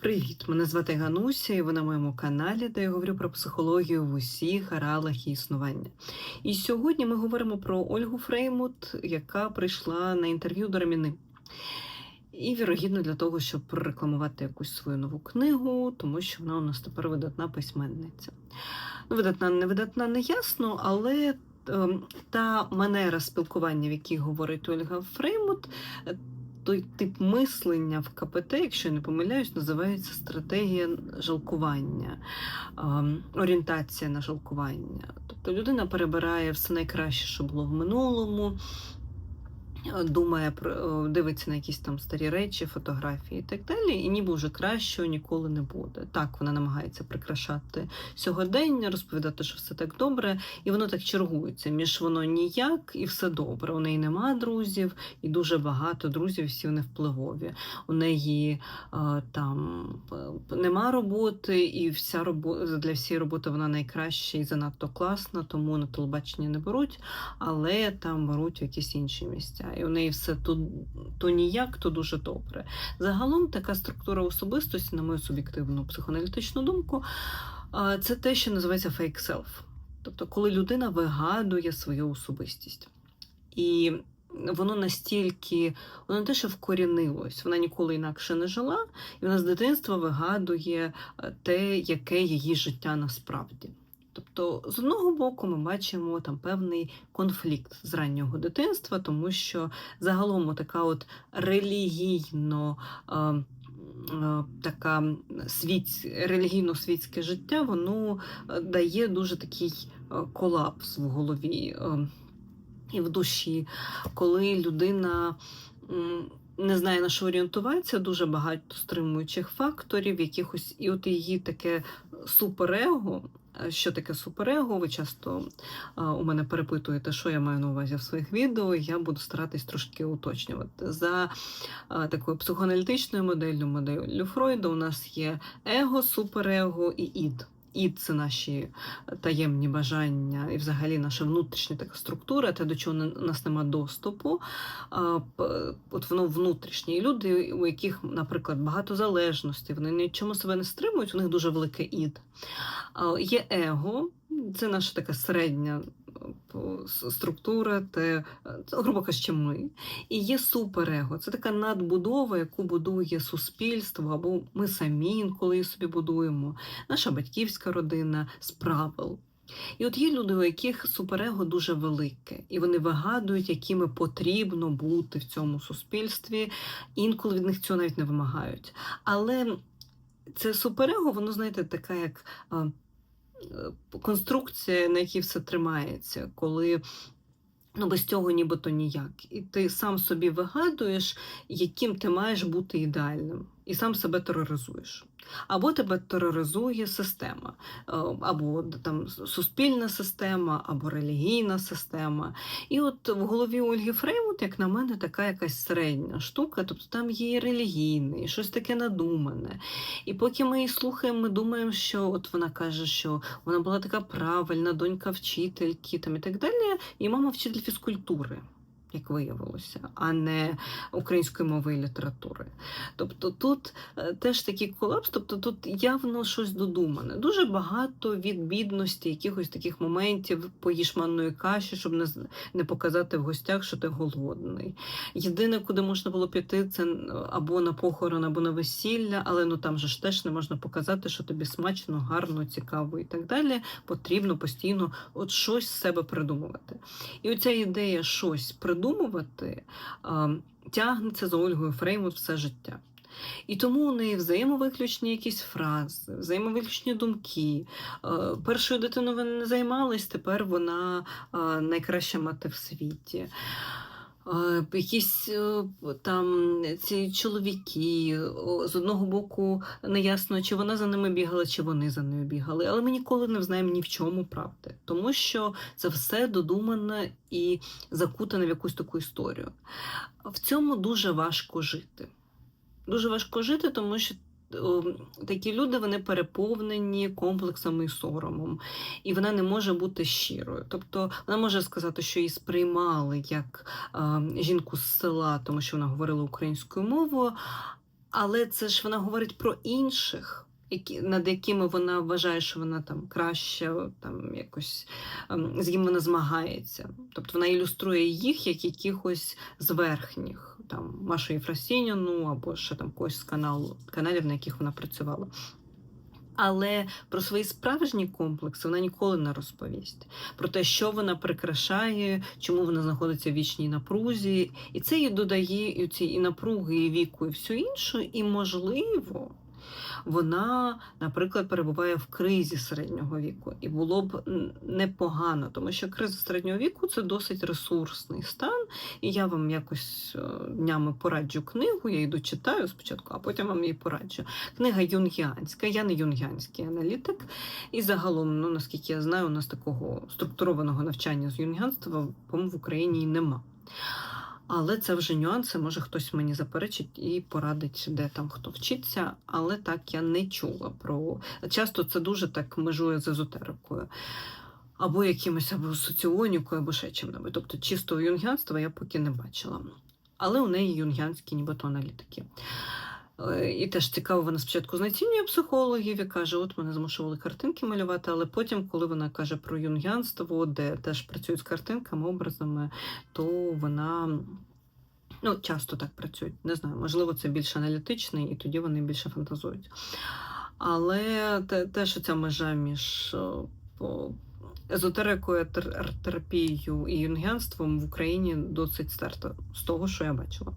Привіт! Мене звати Гануся, і ви на моєму каналі, де я говорю про психологію в усіх аралах і існування. І сьогодні ми говоримо про Ольгу Фреймут, яка прийшла на інтерв'ю до Раміни. І, вірогідно, для того, щоб прорекламувати якусь свою нову книгу, тому що вона у нас тепер видатна письменниця. Ну, видатна, не видатна, не ясно, але ем, та манера спілкування, в якій говорить Ольга Фреймут, той тип мислення в КПТ, якщо я не помиляюсь, називається стратегія жалкування, ем, орієнтація на жалкування. Тобто людина перебирає все найкраще, що було в минулому. Е, Думає про дивиться на якісь там старі речі, фотографії і так далі, і ніби вже кращого ніколи не буде. Так, вона намагається прикрашати сьогодення, розповідати, що все так добре, і воно так чергується між воно ніяк і все добре. У неї нема друзів, і дуже багато друзів, всі вони впливові. У неї е, там е, нема роботи, і вся робота для всієї роботи вона найкраща і занадто класна, тому на телебачення не беруть, але там беруть в якісь інші місця. І у неї все то, то ніяк, то дуже добре. Загалом така структура особистості, на мою суб'єктивну психоаналітичну думку, це те, що називається fake self. Тобто, коли людина вигадує свою особистість. І воно настільки, воно не те, що вкорінилось, вона ніколи інакше не жила, і вона з дитинства вигадує е, те, яке її життя насправді. Тобто, з одного боку, ми бачимо там певний конфлікт з раннього дитинства, тому що загалом така от релігійно. Така світ, релігійно-світське життя, воно е, дає дуже такий е, колапс в голові е, і в душі, коли людина не знає на що орієнтуватися, дуже багато стримуючих факторів, якихось, і от її таке суперего. Е, Що таке суперего? Ви часто у мене перепитуєте, що я маю на увазі в своїх відео. Я буду старатись трошки уточнювати. За такою психоаналітичною моделлю, моделлю Фройда, у нас є его, суперего і ід. Ід це наші таємні бажання і взагалі наша внутрішня така структура, те, до чого нас нема доступу. От воно внутрішнє. І люди, у яких, наприклад, багато залежностей, вони нічому себе не стримують, у них дуже велике ід. Є его, це наша така середня е, структура, те, грубо кажучи, ми. І є суперего. Це така надбудова, яку будує суспільство, або ми самі інколи її собі будуємо, наша батьківська родина з правил. І от є люди, у яких суперего дуже велике, і вони вигадують, якими потрібно бути в цьому суспільстві. Інколи від них цього навіть не вимагають. Але це суперего, воно, знаєте, така як е, конструкція, на якій все тримається, коли ну, без цього нібито ніяк. І ти сам собі вигадуєш, яким ти маєш бути ідеальним, і сам себе тероризуєш. Або тебе тероризує система, е, або там суспільна система, або релігійна система. І от в голові Ольги Фреймут, як на мене, така якась середня штука, тобто там є і релігійне, і щось таке надумане. І поки ми її слухаємо, ми думаємо, що от вона каже, що вона була така правильна, донька вчительки там, і так далі, і мама вчитель фізкультури. Як виявилося, а не української мови і літератури. Тобто тут е, теж такий колапс, тобто тут явно щось додумане. Дуже багато від бідності, якихось таких моментів поїж манної каші, щоб не, не показати в гостях, що ти голодний. Єдине, куди можна було піти, це або на похорон, або на весілля, але ну там же ж теж не можна показати, що тобі смачно, гарно, цікаво і так далі. Потрібно постійно от щось з себе придумувати. І оця ідея щось придумувати тягнеться за Ольгою Фреймут все життя. І тому у неї взаємовиключні якісь фрази, взаємовиключні думки. Першою дитиною вони не займались, тепер вона найкраща мати в світі. Е, Якісь е, там ці чоловіки, з одного боку, неясно, чи вона за ними бігала, чи вони за нею бігали. Але ми ніколи не знаємо ні в чому правди, тому що це все додумане і закутане в якусь таку історію. В цьому дуже важко жити. Дуже важко жити, тому що такі люди вони переповнені комплексами і соромом, і вона не може бути щирою. Тобто вона може сказати, що її сприймали як е, жінку з села, тому що вона говорила українською мовою. Але це ж вона говорить про інших, які, над якими вона вважає, що вона там краще, там якось ем, з ким вона змагається. Тобто вона ілюструє їх як якихось зверхніх, там Машу Єфросініну або ще там когось з каналу, каналів, на яких вона працювала. Але про свої справжні комплекси вона ніколи не розповість. Про те, що вона прикрашає, чому вона знаходиться в вічній напрузі. І це їй додає і ці і напруги, і віку, і все інше. І, можливо, вона, наприклад, перебуває в кризі середнього віку. І було б непогано, тому що криза середнього віку це досить ресурсний стан. І я вам якось е, днями пораджу книгу, я йду читаю спочатку, а потім вам її пораджу. Книга юнгіанська. Я не юнгіанський аналітик. І загалом, ну наскільки я знаю, у нас такого структурованого навчання з юнгіанства, по-моєму, в Україні і нема. Але це вже нюанси, може хтось мені заперечить і порадить, де там хто вчиться. Але так я не чула про. Часто це дуже так межує з езотерикою. Або якимось або соціонікою, або ще чим-небудь. Тобто чистого юнгіанства я поки не бачила. Але у неї юнгянські нібито аналітики. Е, І теж цікаво, вона спочатку знецінює психологів і каже, от мене змушували картинки малювати, але потім, коли вона каже про юнгіанство, де теж працюють з картинками, образами, то вона ну, часто так працюють. Не знаю, можливо, це більш аналітичний, і тоді вони більше фантазують. Але те, теж ця межа між по- езотерикою, терапією і юнгіанством в Україні досить стерта з того, що я бачила.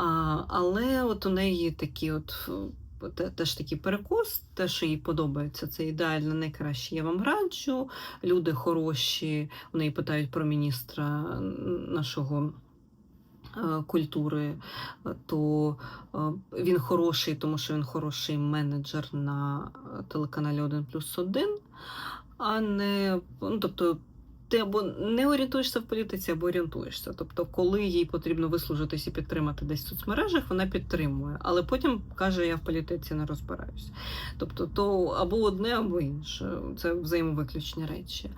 А, але от у неї такі от. е, Теж такий перекос, те, що їй подобається, це ідеально найкраще. Я вам раджу. Люди хороші, у неї питають про міністра нашого е, культури, е, то е, він хороший, тому що він хороший менеджер на е, телеканалі 1 плюс 1, а не ну, тобто. Ти або не орієнтуєшся в політиці, або орієнтуєшся. Тобто, коли їй потрібно вислужитись і підтримати десь в соцмережах, вона підтримує, але потім каже, я в політиці не розбираюсь. Тобто, то або одне, або інше. Це взаємовиключні речі.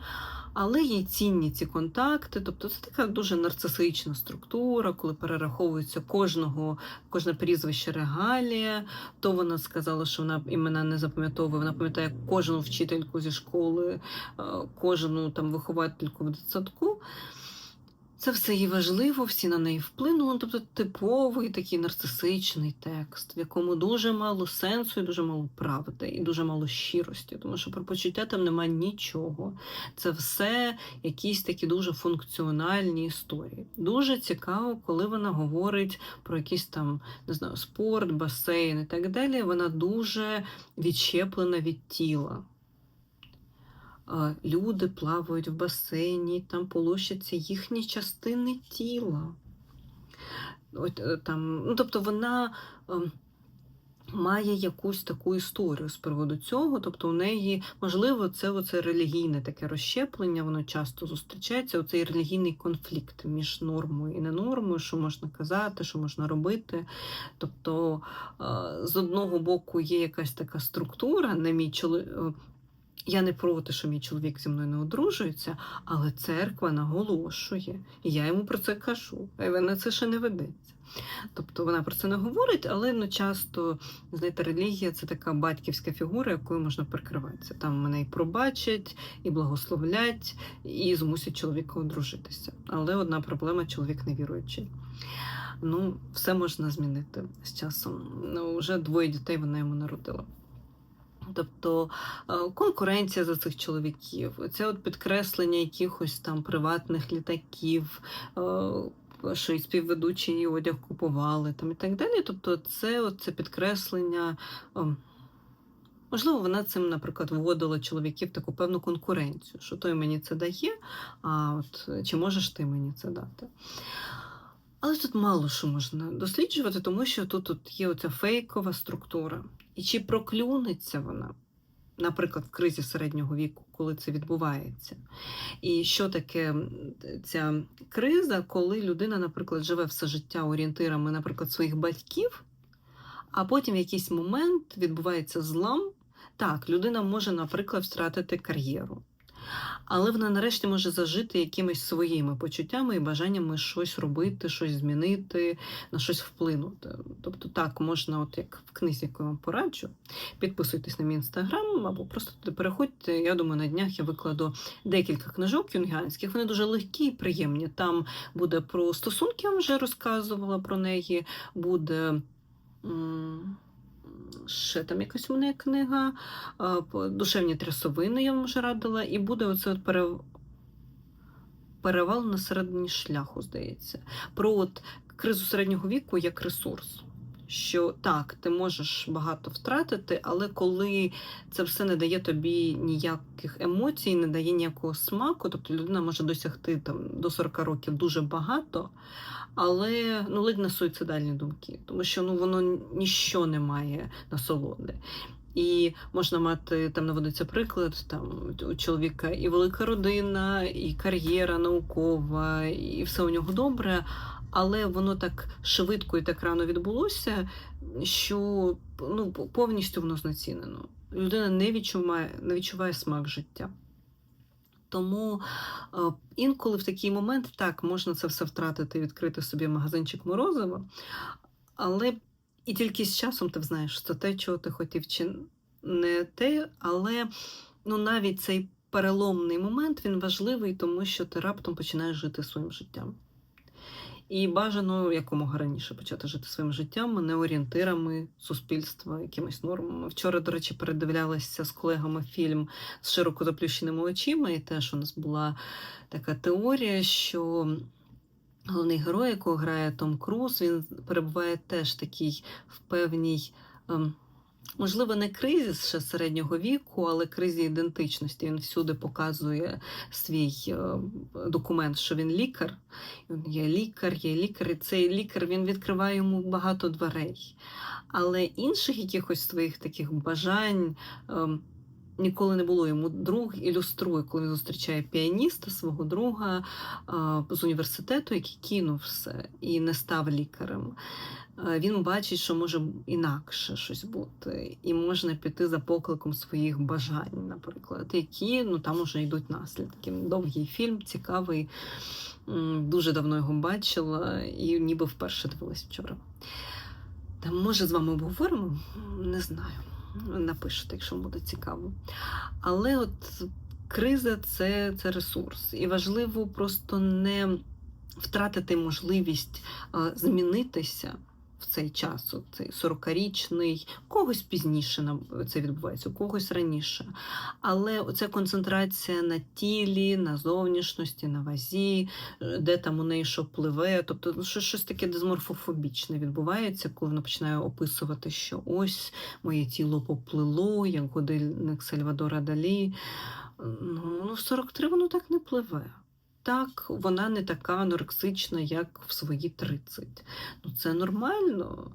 Але є цінні ці контакти, тобто це така дуже нарцисична структура, коли перераховується кожного, кожне прізвище регалія. То вона сказала, що вона імена не запам'ятовує. Вона пам'ятає кожну вчительку зі школи, е, кожну там виховательку в дитсадку. Це все їй важливо, всі на неї вплинули. Тобто типовий такий нарцисичний текст, в якому дуже мало сенсу і дуже мало правди, і дуже мало щирості, тому що про почуття там немає нічого. Це все якісь такі дуже функціональні історії. Дуже цікаво, коли вона говорить про якийсь там не знаю, спорт, басейн і так далі. Вона дуже відщеплена від тіла. Е, Люди плавають в басейні, там полощаться їхні частини тіла. От, е, там, ну, тобто вона е, має якусь таку історію з приводу цього. Тобто у неї, можливо, це оце релігійне таке розщеплення, воно часто зустрічається, оцей релігійний конфлікт між нормою і ненормою, що можна казати, що можна робити. Тобто, е, з одного боку, є якась така структура, не мій чоловік. Я не проти, що мій чоловік зі мною не одружується, але церква наголошує, і я йому про це кажу, на це ще не ведеться. Тобто вона про це не говорить, але ну, часто, знаєте, релігія це така батьківська фігура, якою можна прикриватися. Там мене і пробачать, і благословлять, і змусять чоловіка одружитися. Але одна проблема чоловік невіруючий. Ну, все можна змінити з часом. Ну, вже двоє дітей вона йому народила. Тобто е, конкуренція за цих чоловіків, це от підкреслення якихось там приватних літаків, е, що і співведучі її одяг купували там і так далі. Тобто, це от це підкреслення. е, Можливо, вона цим, наприклад, вводила чоловіків таку певну конкуренцію, що той мені це дає, а от чи можеш ти мені це дати? Але тут мало що можна досліджувати, тому що тут, тут є оця фейкова структура. І чи проклюнеться вона, наприклад, в кризі середнього віку, коли це відбувається? І що таке ця криза, коли людина, наприклад, живе все життя орієнтирами, наприклад, своїх батьків, а потім в якийсь момент відбувається злам. Так, людина може, наприклад, втратити кар'єру. Але вона нарешті може зажити якимись своїми почуттями і бажаннями щось робити, щось змінити, на щось вплинути. Тобто, так, можна, от як в книзі, яку я вам пораджу, підписуйтесь на мій інстаграм або просто туди переходьте. Я думаю, на днях я викладу декілька книжок юнгіанських. Вони дуже легкі і приємні. Там буде про стосунки, я вже розказувала про неї, буде. Ще там якась у мене книга, душевні трясовини я вам вже радила, і буде оце от пере... перевал на середині шляху, здається. Про от кризу середнього віку як ресурс. Що так, ти можеш багато втратити, але коли це все не дає тобі ніяких емоцій, не дає ніякого смаку, тобто людина може досягти там до 40 років дуже багато, але ну ледь на суїцидальні думки, тому що ну воно ніщо не має насолоди. І можна мати там наводиться приклад, там у чоловіка і велика родина, і кар'єра наукова, і все у нього добре. Але воно так швидко і так рано відбулося, що ну, повністю воно знецінено. Людина не відчуває, не відчуває смак життя. Тому е, інколи в такий момент так можна це все втратити, відкрити собі магазинчик морозива, але і тільки з часом ти знаєш, що те, чого ти хотів, чи не те, але ну, навіть цей переломний момент він важливий, тому що ти раптом починаєш жити своїм життям. І бажано якомога раніше почати жити своїм життям, не орієнтирами суспільства, якимись нормами. Вчора, до речі, передивлялася з колегами фільм з широко заплющеними очима, і теж у нас була така теорія, що головний герой, якого грає Том Круз, він перебуває теж такий в певній. ем, Можливо, не кризі ще середнього віку, але кризі ідентичності. Він всюди показує свій е, документ, що він лікар. Він є лікар, є лікар, і цей лікар він відкриває йому багато дверей. Але інших якихось своїх таких бажань ем, ніколи не було. Йому друг ілюструє, коли він зустрічає піаніста, свого друга з університету, який кинув все і не став лікарем. Він бачить, що може інакше щось бути, і можна піти за покликом своїх бажань, наприклад, які ну там уже йдуть наслідки. Довгий фільм, цікавий. Дуже давно його бачила і ніби вперше дивилась вчора. Та може з вами обговоримо? Не знаю. Напишете, якщо вам буде цікаво. Але от криза це, це ресурс. І важливо просто не втратити можливість змінитися в цей час, от цей 40-річний, когось пізніше це відбувається, у когось раніше. Але оця концентрація на тілі, на зовнішності, на вазі, де там у неї що пливе, тобто ну, що- щось таке дезморфофобічне відбувається, коли вона починає описувати, що ось моє тіло поплило, як годинник Сальвадора Далі. Ну, ну, в 43 воно так не пливе. Так, вона не така анорексична, як в свої 30. Ну, це нормально.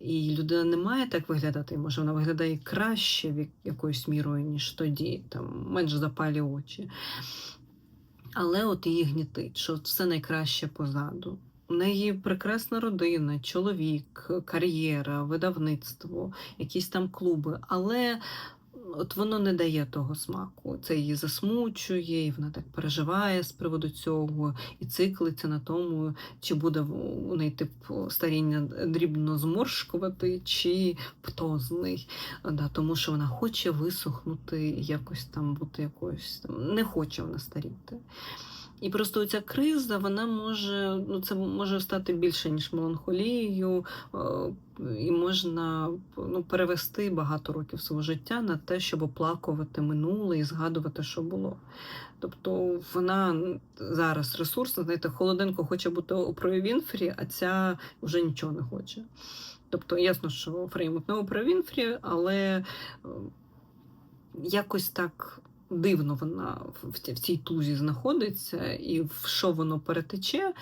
І людина не має так виглядати. Може, вона виглядає краще якоюсь мірою, ніж тоді, там менш запалі очі. Але от її гнітить, що все найкраще позаду. У неї прекрасна родина, чоловік, кар'єра, видавництво, якісь там клуби. Але от воно не дає того смаку. Це її засмучує, і вона так переживає з приводу цього, і циклиться на тому, чи буде у неї тип старіння дрібно зморшкувати, чи птозний. Да, тому що вона хоче висохнути, якось там бути якоюсь там, не хоче вона старіти. І просто ця криза, вона може, ну це може стати більше, ніж меланхолією, е, і можна ну, перевести багато років свого життя на те, щоб оплакувати минуле і згадувати, що було. Тобто вона зараз ресурсна, знаєте, холоденко хоче бути Опрою Вінфрі, а ця вже нічого не хоче. Тобто, ясно, що Фреймут не Опра Вінфрі, але якось так дивно вона в цій тузі знаходиться, і в що воно перетече.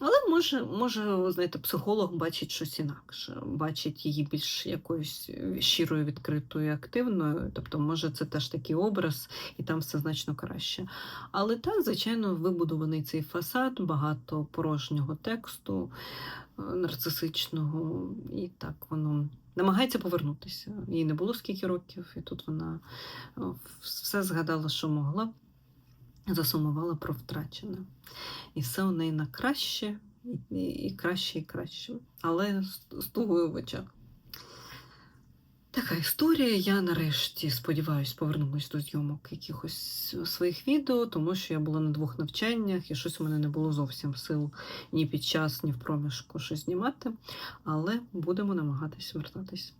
Але може, може, знаєте, психолог бачить щось інакше, бачить її більш якоюсь щирою, відкритою, активною. Тобто, може, це теж такий образ, і там все значно краще. Але так, звичайно, вибудований цей фасад, багато порожнього тексту, е, нарцисичного, і так воно намагається повернутися. Їй не було скільки років, і тут вона е, все згадала, що могла, засумувала про втрачене. І все у неї на краще, і, краще, і краще. Але з, тугою в очах. Така історія. Я нарешті сподіваюся повернусь до зйомок якихось своїх відео, тому що я була на двох навчаннях і щось у мене не було зовсім сил ні під час, ні в проміжку щось знімати. Але будемо намагатись вертатись.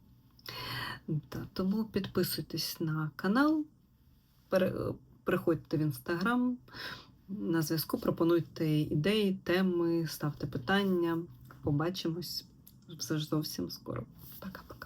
Та, тому підписуйтесь на канал, приходьте в інстаграм. На зв'язку пропонуйте ідеї, теми, ставте питання. Побачимось вже зовсім скоро. Пока-пока.